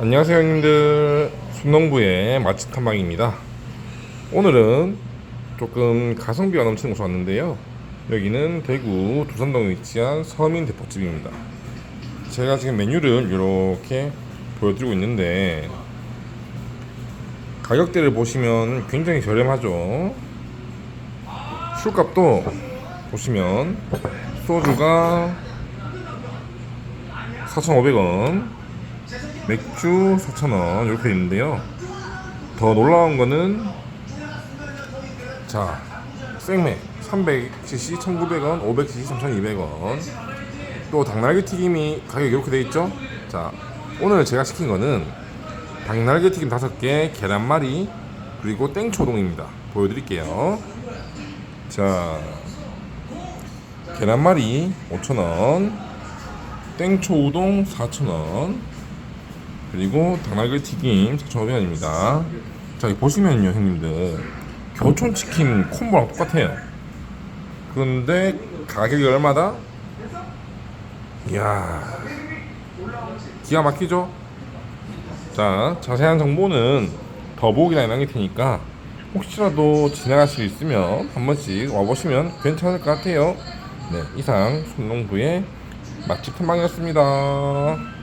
안녕하세요 형님들. 순농부의 맛집 탐방입니다. 오늘은 조금 가성비가 넘치는 곳에 왔는데요. 여기는 대구 두산동에 위치한 서민 대포집입니다. 제가 지금 메뉴를 이렇게 보여드리고 있는데 가격대를 보시면 굉장히 저렴하죠? 술값도 보시면 소주가 4,500원 맥주 4,000원 이렇게 돼 있는데요. 더 놀라운 거는 자 생맥 300cc 1,900원, 500cc 3,200원. 또 닭날개 튀김이 가격 이렇게 돼 있죠. 자 오늘 제가 시킨 거는 닭날개 튀김 5개, 계란말이 그리고 땡초동입니다. 보여드릴게요. 자 계란말이 5,000원, 땡초 우동 4,000원. 그리고 닭날개 튀김 4,500원입니다. 자, 보시면요, 형님들. 교촌치킨 콤보랑 똑같아요. 그런데 가격이 얼마다? 이야. 기가 막히죠? 자, 자세한 정보는 더보기란에 남길 테니까 혹시라도 지나가실 수 있으면 한 번씩 와보시면 괜찮을 것 같아요. 네, 이상 손농부의 맛집 탐방이었습니다.